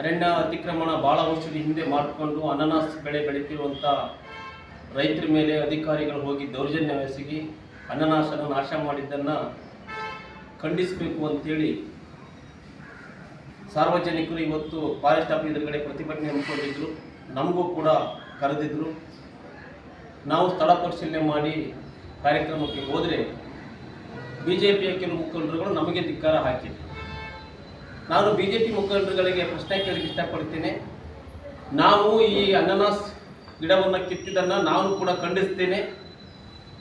ಅರಣ್ಯ ಅತಿಕ್ರಮಣ ಭಾಳ ವರ್ಷದ ಹಿಂದೆ ಮಾಡಿಕೊಂಡು ಅನಾನಸ್ ಬೆಳೆ ಬೆಳೀತಿರುವಂಥ ರೈತರ ಮೇಲೆ ಅಧಿಕಾರಿಗಳು ಹೋಗಿ ದೌರ್ಜನ್ಯವೆಸಗಿ ಅನಾನಸನ್ನು ನಾಶ ಮಾಡಿದ್ದನ್ನು ಖಂಡಿಸಬೇಕು ಅಂತೇಳಿ ಸಾರ್ವಜನಿಕರು ಇವತ್ತು ಫಾರೆಸ್ಟ್ ಆಫೀಸ್ ಎದುರುಗಡೆ ಪ್ರತಿಭಟನೆ ಹಮ್ಮಿಕೊಂಡಿದ್ರು. ನಮಗೂ ಕೂಡ ಕರೆದಿದ್ದರು ನಾವು ಸ್ಥಳ ಪರಿಶೀಲನೆ ಮಾಡಿ ಕಾರ್ಯಕ್ರಮಕ್ಕೆ ಹೋದರೆ ಬಿ ಜೆ ಪಿಯ ಕೆಲವು ಮುಖಂಡರುಗಳು ನಮಗೆ ಧಿಕ್ಕಾರ ಹಾಕಿದ್ರು. ನಾನು ಬಿ ಜೆ ಪಿ ಮುಖಂಡರುಗಳಿಗೆ ಪ್ರಶ್ನೆ ಕೇಳಲಿಕ್ಕೆ ಇಷ್ಟಪಡ್ತೇನೆ. ನಾವು ಈ ಅನಾನಸ್ ಗಿಡವನ್ನು ಕಿತ್ತಿದ್ದನ್ನು ನಾನು ಕೂಡ ಖಂಡಿಸ್ತೇನೆ.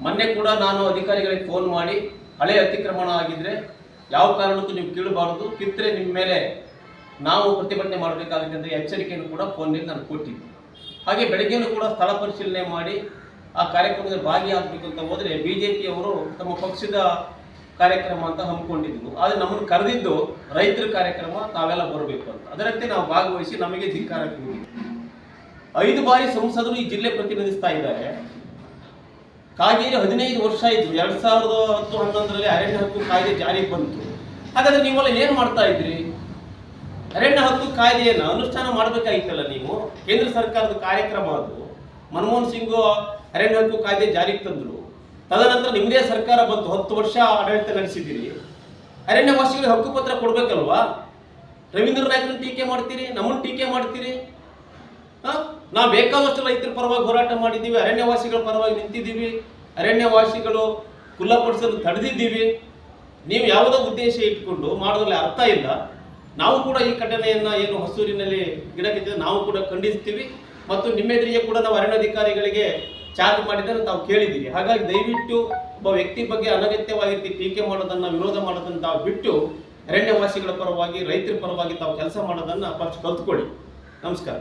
ಮೊನ್ನೆ ಕೂಡ ನಾನು ಅಧಿಕಾರಿಗಳಿಗೆ ಫೋನ್ ಮಾಡಿ, ಹಳೆ ಅತಿಕ್ರಮಣ ಆಗಿದ್ರೆ ಯಾವ ಕಾರಣಕ್ಕೂ ನೀವು ಕೇಳಬಾರದು. ಕಿತ್ತರೆ ನಿಮ್ಮ ಮೇಲೆ ನಾವು ಪ್ರತಿಭಟನೆ ಮಾಡಬೇಕಾಗುತ್ತೆ ಅಂತ ಎಚ್ಚರಿಕೆಯನ್ನು ಕೂಡ ಫೋನ್ನಲ್ಲಿ ನಾನು ಕೊಟ್ಟಿದ್ದೆ. ಹಾಗೆ ಬೆಳಗ್ಗೆನೂ ಕೂಡ ಸ್ಥಳ ಪರಿಶೀಲನೆ ಮಾಡಿ ಆ ಕಾರ್ಯಕ್ರಮದಲ್ಲಿ ಭಾಗಿಯಾಗಬೇಕು ಅಂತ ಹೋದರೆ ಬಿ ಜೆ ಪಿಯವರು ತಮ್ಮ ಪಕ್ಷದ ಕಾರ್ಯಕ್ರಮ ಅಂತ ಹಮ್ಮಿಕೊಂಡಿದ್ವು ಆದರೆ ನಮ್ಮನ್ನು ಕರೆದಿದ್ದು ರೈತರ ಕಾರ್ಯಕ್ರಮ ತಾವೆಲ್ಲ ಬರಬೇಕು ಅಂತ. ಅದರಂತೆ ನಾವು ಭಾಗವಹಿಸಿ ನಮಗೆ ಧಿಕ್ಕಾರ ಐದು ಬಾರಿ ಸಂಸದರು ಈ ಜಿಲ್ಲೆ ಪ್ರತಿನಿಧಿಸ್ತಾ ಇದ್ದಾರೆ. ಕಾಗೇರಿ ಹದಿನೈದು ವರ್ಷ ಇದ್ರು ಎರಡ್ ಸಾವಿರದ ಹತ್ತು ಹನ್ನೊಂದರಲ್ಲಿ ಅರಣ್ಯ ಹಕ್ಕು ಕಾಯ್ದೆ ಜಾರಿಗೆ ಬಂತು. ಹಾಗಾದ್ರೆ ನೀವೆಲ್ಲ ಏನ್ ಮಾಡ್ತಾ ಇದ್ರಿ? ಅರಣ್ಯ ಹಕ್ಕು ಕಾಯ್ದೆಯನ್ನು ಅನುಷ್ಠಾನ ಮಾಡಬೇಕಾಗಿತ್ತಲ್ಲ ನೀವು? ಕೇಂದ್ರ ಸರ್ಕಾರದ ಕಾರ್ಯಕ್ರಮ ಅದು. ಮನಮೋಹನ್ ಸಿಂಗ್ ಅರಣ್ಯ ಹಕ್ಕು ಕಾಯ್ದೆ ಜಾರಿಗೆ ತಂದ್ರು. ತದನಂತರ ನಿಮ್ಮದೇ ಸರ್ಕಾರ ಬಂತು, ಹತ್ತು ವರ್ಷ ಆಡಳಿತ ನಡೆಸಿದ್ದೀರಿ. ಅರಣ್ಯವಾಸಿಗಳಿಗೆ ಹಕ್ಕುಪತ್ರ ಕೊಡ್ಬೇಕಲ್ವಾ? ರವೀಂದ್ರ ನಾಯ್ಕನ ಟೀಕೆ ಮಾಡ್ತೀರಿ, ನಮ್ಮನ್ನು ಟೀಕೆ ಮಾಡ್ತೀರಿ? ಹಾಂ? ನಾವು ಬೇಕಾದಷ್ಟು ರೈತರ ಪರವಾಗಿ ಹೋರಾಟ ಮಾಡಿದ್ದೀವಿ, ಅರಣ್ಯವಾಸಿಗಳ ಪರವಾಗಿ ನಿಂತಿದ್ದೀವಿ, ಅರಣ್ಯವಾಸಿಗಳು ಕುಲ್ಲಪಡಿಸಲು ತಡೆದಿದ್ದೀವಿ. ನೀವು ಯಾವುದೋ ಉದ್ದೇಶ ಇಟ್ಕೊಂಡು ಮಾಡೋದ್ರಲ್ಲಿ ಅರ್ಥ ಇಲ್ಲ. ನಾವು ಕೂಡ ಈ ಘಟನೆಯನ್ನ ಏನು ಹೊಸೂರಿನಲ್ಲಿ ಗಿಡ ನಾವು ಕೂಡ ಖಂಡಿಸ್ತೀವಿ. ಮತ್ತು ನಿಮ್ಮೆದುರಿಗೆ ಕೂಡ ನಾವು ಅರಣ್ಯಾಧಿಕಾರಿಗಳಿಗೆ ಚಾರ್ಜ್ ಮಾಡಿದ್ದನ್ನು ತಾವು ಕೇಳಿದ್ದೀರಿ. ಹಾಗಾಗಿ ದಯವಿಟ್ಟು ಒಬ್ಬ ವ್ಯಕ್ತಿ ಬಗ್ಗೆ ಅನಗತ್ಯವಾಗಿ ಟೀಕೆ ಮಾಡೋದನ್ನ, ವಿರೋಧ ಮಾಡೋದನ್ನ ತಾವು ಬಿಟ್ಟು ಅರಣ್ಯವಾಸಿಗಳ ಪರವಾಗಿ, ರೈತರ ಪರವಾಗಿ ತಾವು ಕೆಲಸ ಮಾಡೋದನ್ನ ಫಸ್ಟ್ ಕಲ್ತ್ಕೊಳ್ಳಿ. ನಮಸ್ಕಾರ.